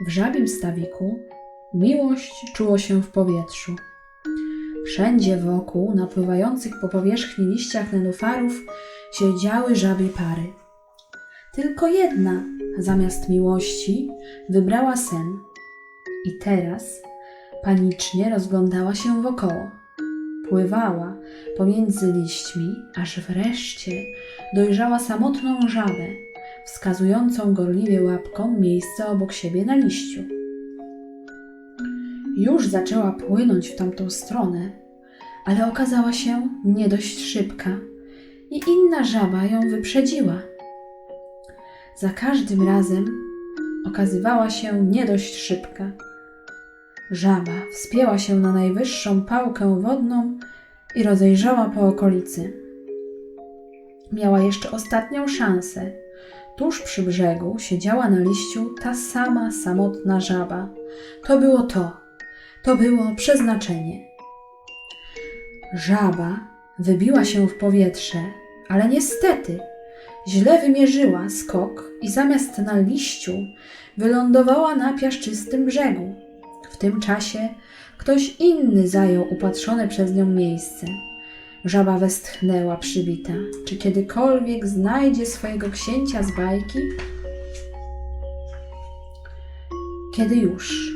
W żabim stawiku miłość czuło się w powietrzu. Wszędzie wokół, na pływających po powierzchni liściach nenufarów, siedziały żabie pary. Tylko jedna, zamiast miłości, wybrała sen. I teraz panicznie rozglądała się wokoło. Pływała pomiędzy liśćmi, aż wreszcie dojrzała samotną żabę, wskazującą gorliwie łapką miejsce obok siebie na liściu. Już zaczęła płynąć w tamtą stronę, ale okazała się nie dość szybka i inna żaba ją wyprzedziła. Za każdym razem okazywała się nie dość szybka. Żaba wspięła się na najwyższą pałkę wodną i rozejrzała po okolicy. Miała jeszcze ostatnią szansę. Tuż przy brzegu siedziała na liściu ta sama samotna żaba. To było to. To było przeznaczenie. Żaba wybiła się w powietrze, ale niestety źle wymierzyła skok i zamiast na liściu wylądowała na piaszczystym brzegu. W tym czasie ktoś inny zajął upatrzone przez nią miejsce. Żaba westchnęła przybita. Czy kiedykolwiek znajdzie swojego księcia z bajki? Kiedy już,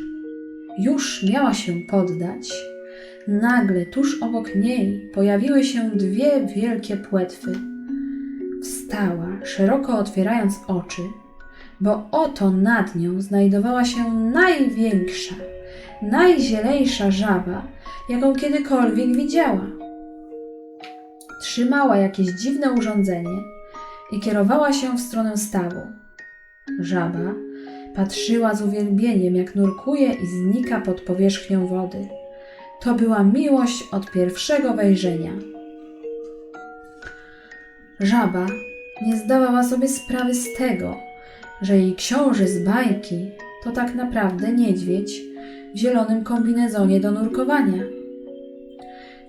już miała się poddać, nagle tuż obok niej pojawiły się dwie wielkie płetwy. Wstała, szeroko otwierając oczy, bo oto nad nią znajdowała się największa, najzielejsza żaba, jaką kiedykolwiek widziała. Trzymała jakieś dziwne urządzenie i kierowała się w stronę stawu. Żaba patrzyła z uwielbieniem, jak nurkuje i znika pod powierzchnią wody. To była miłość od pierwszego wejrzenia. Żaba nie zdawała sobie sprawy z tego, że jej książę z bajki to tak naprawdę niedźwiedź w zielonym kombinezonie do nurkowania.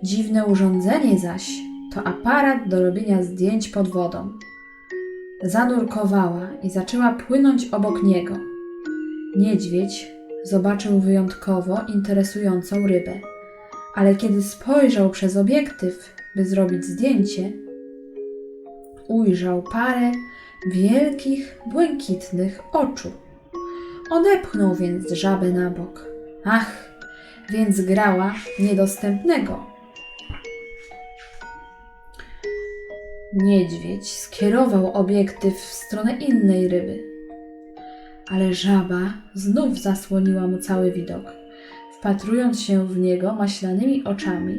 Dziwne urządzenie zaś to aparat do robienia zdjęć pod wodą. Zanurkowała i zaczęła płynąć obok niego. Niedźwiedź zobaczył wyjątkowo interesującą rybę, ale kiedy spojrzał przez obiektyw, by zrobić zdjęcie, ujrzał parę wielkich, błękitnych oczu. Odepchnął więc żabę na bok. Ach, więc grała niedostępnego. Niedźwiedź skierował obiektyw w stronę innej ryby, ale żaba znów zasłoniła mu cały widok, wpatrując się w niego maślanymi oczami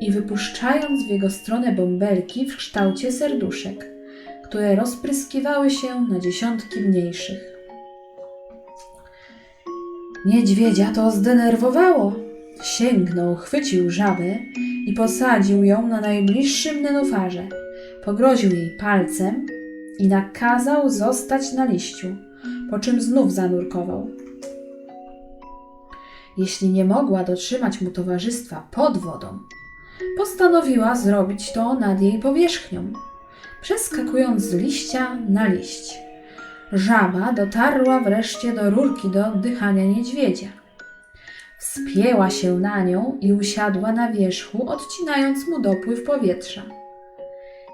i wypuszczając w jego stronę bąbelki w kształcie serduszek, które rozpryskiwały się na dziesiątki mniejszych. Niedźwiedzia to zdenerwowało. Sięgnął, chwycił żabę i posadził ją na najbliższym nenufarze. Pogroził jej palcem i nakazał zostać na liściu, po czym znów zanurkował. Jeśli nie mogła dotrzymać mu towarzystwa pod wodą, postanowiła zrobić to nad jej powierzchnią, przeskakując z liścia na liść. Żaba dotarła wreszcie do rurki do oddychania niedźwiedzia. Wspięła się na nią i usiadła na wierzchu, odcinając mu dopływ powietrza.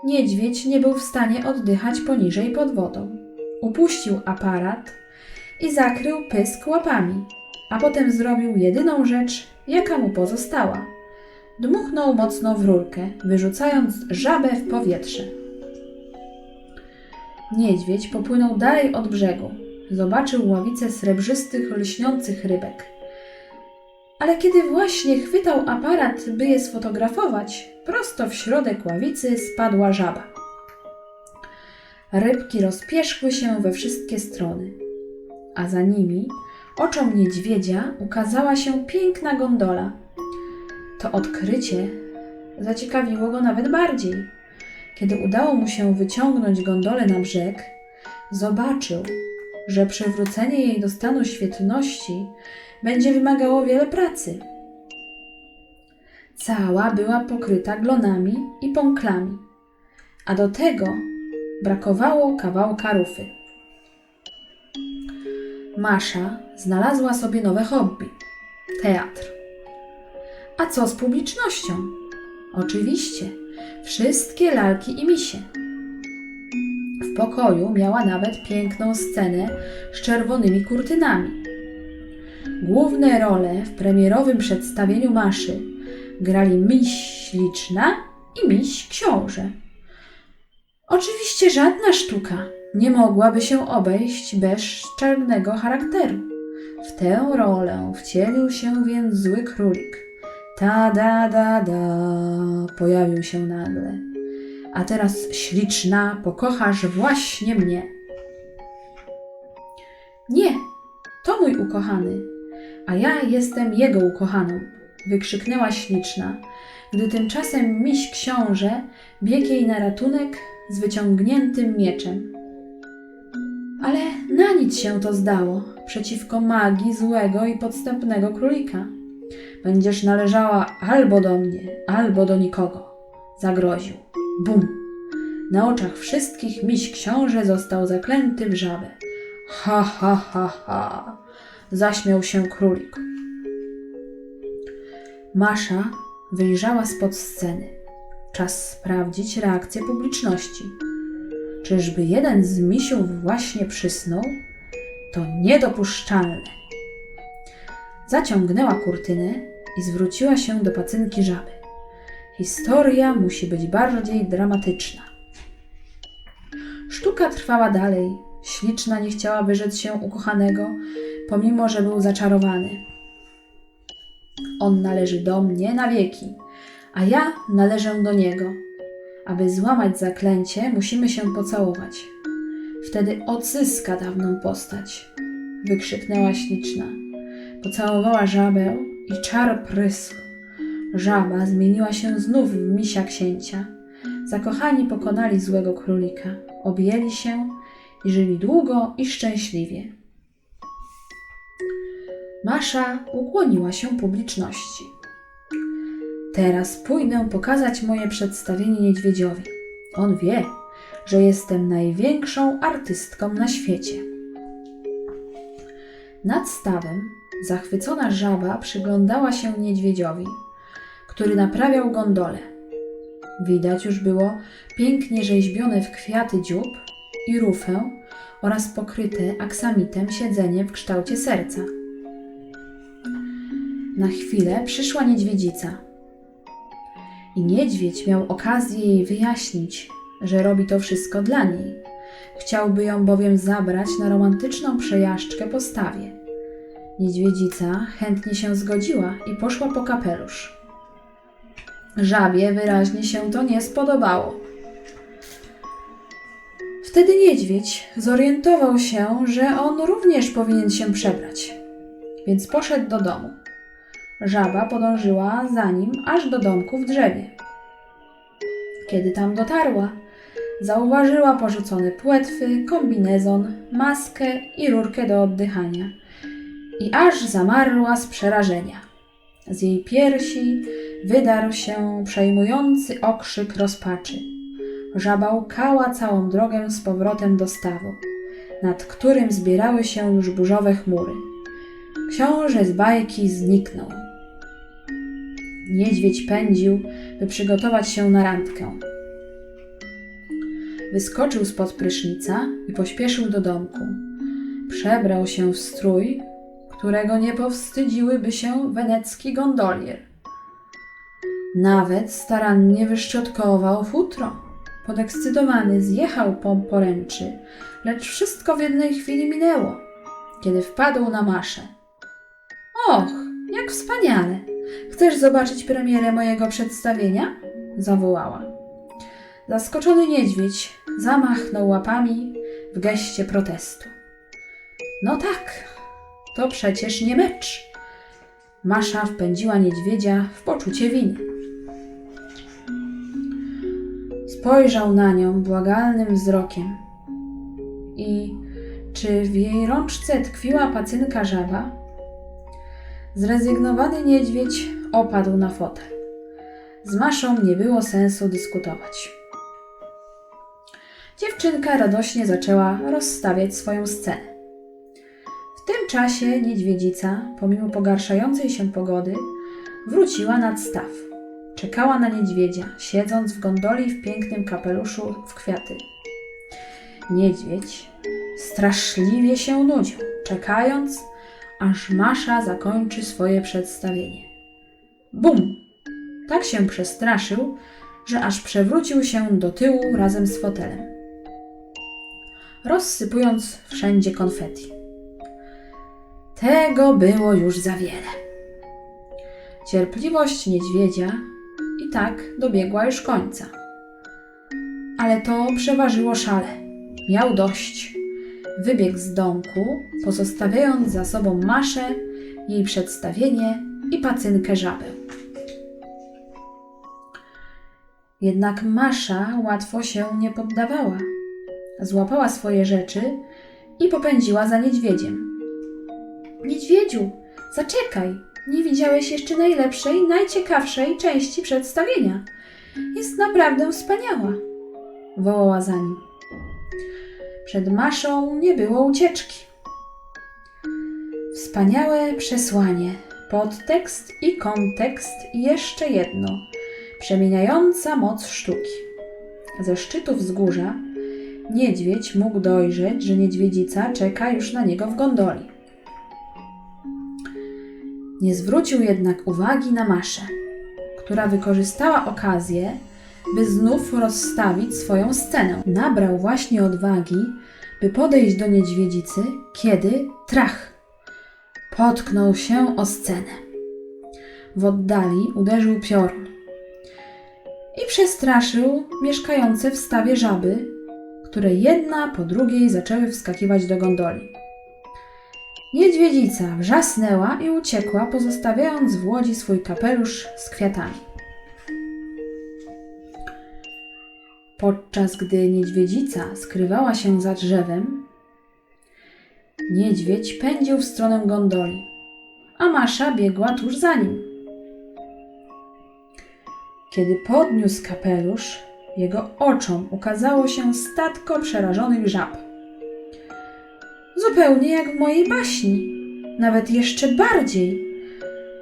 Niedźwiedź nie był w stanie oddychać poniżej pod wodą. Upuścił aparat i zakrył pysk łapami, a potem zrobił jedyną rzecz, jaka mu pozostała. Dmuchnął mocno w rurkę, wyrzucając żabę w powietrze. Niedźwiedź popłynął dalej od brzegu. Zobaczył ławicę srebrzystych, lśniących rybek. Ale kiedy właśnie chwytał aparat, by je sfotografować, prosto w środek ławicy spadła żaba. Rybki rozpierzchły się we wszystkie strony, a za nimi oczom niedźwiedzia ukazała się piękna gondola. To odkrycie zaciekawiło go nawet bardziej. Kiedy udało mu się wyciągnąć gondolę na brzeg, zobaczył, że przywrócenie jej do stanu świetności będzie wymagało wiele pracy. Cała była pokryta glonami i pąklami, a do tego brakowało kawałka rufy. Masza znalazła sobie nowe hobby teatr. A co z publicznością? Oczywiście, wszystkie lalki i misie. W pokoju miała nawet piękną scenę z czerwonymi kurtynami. Główne role w premierowym przedstawieniu Maszy grali miś śliczna i miś książę. Oczywiście żadna sztuka nie mogłaby się obejść bez czarnego charakteru. W tę rolę wcielił się więc zły królik. Ta da da da pojawił się nagle. A teraz śliczna, pokochasz właśnie mnie. Nie, to mój ukochany, a ja jestem jego ukochaną, wykrzyknęła śliczna, gdy tymczasem miś książę biegł jej na ratunek z wyciągniętym mieczem. Ale na nic się to zdało przeciwko magii złego i podstępnego królika. Będziesz należała albo do mnie, albo do nikogo. Zagroził. Bum! Na oczach wszystkich miś książę został zaklęty w żabę. Ha, ha, ha, ha! Zaśmiał się królik. Masza wyjrzała spod sceny. Czas sprawdzić reakcję publiczności. Czyżby jeden z misiów właśnie przysnął? To niedopuszczalne. Zaciągnęła kurtynę i zwróciła się do pacynki żaby. Historia musi być bardziej dramatyczna. Sztuka trwała dalej. Śliczna nie chciała wyrzec się ukochanego, pomimo że był zaczarowany. On należy do mnie na wieki, a ja należę do niego. Aby złamać zaklęcie, musimy się pocałować. Wtedy odzyska dawną postać. Wykrzyknęła śliczna. Pocałowała żabę i czar prysł. Żaba zmieniła się znów w misia księcia. Zakochani pokonali złego królika, objęli się i żyli długo i szczęśliwie. Masza ukłoniła się publiczności. Teraz pójdę pokazać moje przedstawienie niedźwiedziowi. On wie, że jestem największą artystką na świecie. Nad stawem zachwycona żaba przyglądała się niedźwiedziowi, który naprawiał gondolę. Widać już było pięknie rzeźbione w kwiaty dziób i rufę oraz pokryte aksamitem siedzenie w kształcie serca. Na chwilę przyszła niedźwiedzica. I niedźwiedź miał okazję jej wyjaśnić, że robi to wszystko dla niej. Chciałby ją bowiem zabrać na romantyczną przejażdżkę po stawie. Niedźwiedzica chętnie się zgodziła i poszła po kapelusz. Żabie wyraźnie się to nie spodobało. Wtedy niedźwiedź zorientował się, że on również powinien się przebrać, więc poszedł do domu. Żaba podążyła za nim aż do domku w drzewie. Kiedy tam dotarła, zauważyła porzucone płetwy, kombinezon, maskę i rurkę do oddychania. I aż zamarła z przerażenia. Z jej piersi wydarł się przejmujący okrzyk rozpaczy. Żaba łkała całą drogę z powrotem do stawu, nad którym zbierały się już burzowe chmury. Książę z bajki zniknął. Niedźwiedź pędził, by przygotować się na randkę. Wyskoczył spod prysznica i pośpieszył do domku. Przebrał się w strój, którego nie powstydziłyby się wenecki gondolier. Nawet starannie wyszczotkował futro. Podekscytowany zjechał po poręczy, lecz wszystko w jednej chwili minęło, kiedy wpadł na maszę. Och, jak wspaniale! Chcesz zobaczyć premierę mojego przedstawienia? zawołała. Zaskoczony niedźwiedź zamachnął łapami w geście protestu. No tak, to przecież nie mecz. Masza wpędziła niedźwiedzia w poczucie winy. Spojrzał na nią błagalnym wzrokiem. I czy w jej rączce tkwiła pacynka żaba? Zrezygnowany niedźwiedź opadł na fotel. Z Maszą nie było sensu dyskutować. Dziewczynka radośnie zaczęła rozstawiać swoją scenę. W tym czasie niedźwiedzica, pomimo pogarszającej się pogody, wróciła nad staw. Czekała na niedźwiedzia, siedząc w gondoli w pięknym kapeluszu w kwiaty. Niedźwiedź straszliwie się nudził, czekając, aż Masza zakończy swoje przedstawienie. Bum! Tak się przestraszył, że aż przewrócił się do tyłu razem z fotelem, rozsypując wszędzie konfetti. Tego było już za wiele. Cierpliwość niedźwiedzia i tak dobiegła już końca. Ale to przeważyło szale. Miał dość. Wybiegł z domku, pozostawiając za sobą Maszę, jej przedstawienie i pacynkę żabę. Jednak Masza łatwo się nie poddawała. Złapała swoje rzeczy i popędziła za niedźwiedziem. Niedźwiedziu, zaczekaj! Nie widziałeś jeszcze najlepszej, najciekawszej części przedstawienia. Jest naprawdę wspaniała! wołała za nim. Przed Maszą nie było ucieczki. Wspaniałe przesłanie, podtekst i kontekst i jeszcze jedno przemieniająca moc sztuki. Ze szczytu wzgórza niedźwiedź mógł dojrzeć, że niedźwiedzica czeka już na niego w gondoli. Nie zwrócił jednak uwagi na Maszę, która wykorzystała okazję, by znów rozstawić swoją scenę. Nabrał właśnie odwagi, by podejść do niedźwiedzicy, kiedy trach potknął się o scenę. W oddali uderzył piorun i przestraszył mieszkające w stawie żaby, które jedna po drugiej zaczęły wskakiwać do gondoli. Niedźwiedzica wrzasnęła i uciekła, pozostawiając w łodzi swój kapelusz z kwiatami. Podczas gdy niedźwiedzica skrywała się za drzewem, niedźwiedź pędził w stronę gondoli, a Masza biegła tuż za nim. Kiedy podniósł kapelusz, jego oczom ukazało się statko przerażonych żab. Zupełnie jak w mojej baśni, nawet jeszcze bardziej.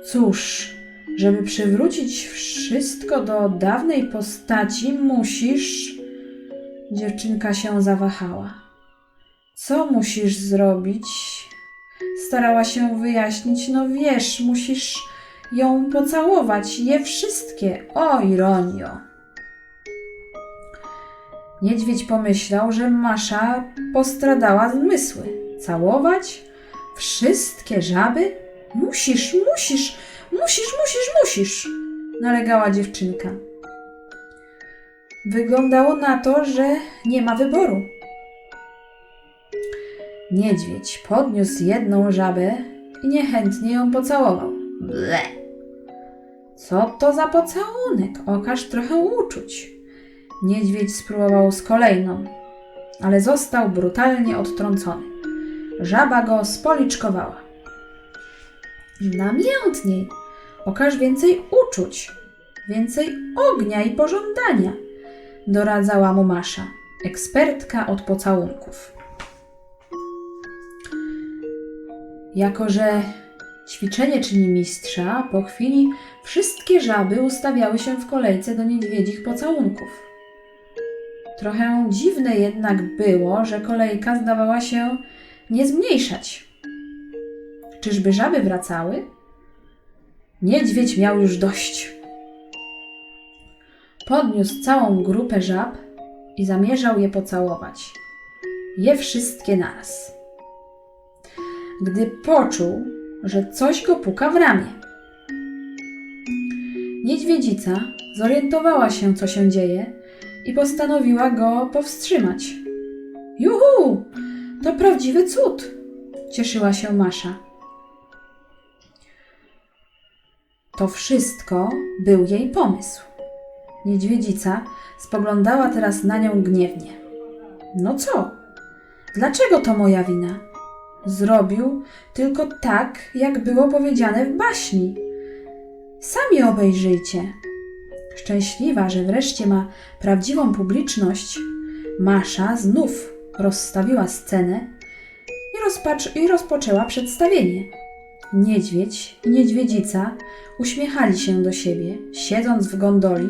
Cóż, żeby przywrócić wszystko do dawnej postaci, musisz. Dziewczynka się zawahała. Co musisz zrobić? Starała się wyjaśnić. No wiesz, musisz ją pocałować, je wszystkie. O, ironio! Niedźwiedź pomyślał, że Masza postradała zmysły. Całować? Wszystkie żaby? Musisz, musisz, musisz, musisz, musisz! Nalegała dziewczynka. Wyglądało na to, że nie ma wyboru. Niedźwiedź podniósł jedną żabę i niechętnie ją pocałował. Ble! Co to za pocałunek? Okaż trochę uczuć. Niedźwiedź spróbował z kolejną, ale został brutalnie odtrącony. Żaba go spoliczkowała. Namiętniej! Okaż więcej uczuć, więcej ognia i pożądania, doradzała mu Masza, ekspertka od pocałunków. Jako, że ćwiczenie czyni mistrza, po chwili wszystkie żaby ustawiały się w kolejce do niedźwiedzich pocałunków. Trochę dziwne jednak było, że kolejka zdawała się nie zmniejszać. Czyżby żaby wracały? Niedźwiedź miał już dość. Podniósł całą grupę żab i zamierzał je pocałować. Je wszystkie naraz. Gdy poczuł, że coś go puka w ramię. Niedźwiedzica zorientowała się, co się dzieje i postanowiła go powstrzymać. Juhu! To prawdziwy cud! Cieszyła się Masza. To wszystko był jej pomysł. Niedźwiedzica spoglądała teraz na nią gniewnie. No co? Dlaczego to moja wina? Zrobił tylko tak, jak było powiedziane w baśni. Sami obejrzyjcie. Szczęśliwa, że wreszcie ma prawdziwą publiczność, Masza znów rozstawiła scenę i rozpacz- i rozpoczęła przedstawienie. Niedźwiedź i niedźwiedzica uśmiechali się do siebie, siedząc w gondoli,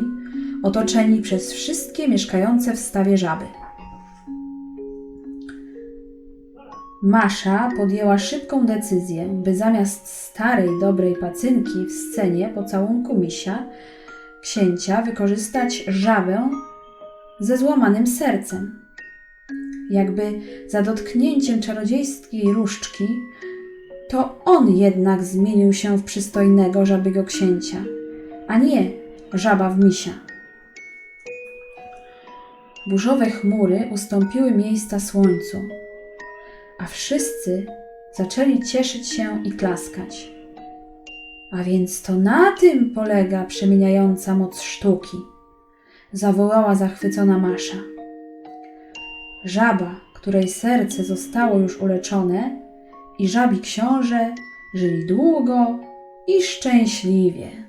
otoczeni przez wszystkie mieszkające w stawie żaby. Masza podjęła szybką decyzję, by zamiast starej, dobrej pacynki w scenie pocałunku misia, księcia wykorzystać żabę ze złamanym sercem. Jakby za dotknięciem czarodziejskiej różdżki, to on jednak zmienił się w przystojnego żabego księcia, a nie żaba w misia. Burzowe chmury ustąpiły miejsca słońcu, a wszyscy zaczęli cieszyć się i klaskać. A więc to na tym polega przemieniająca moc sztuki, zawołała zachwycona Masza. Żaba, której serce zostało już uleczone, i żabi książę żyli długo i szczęśliwie.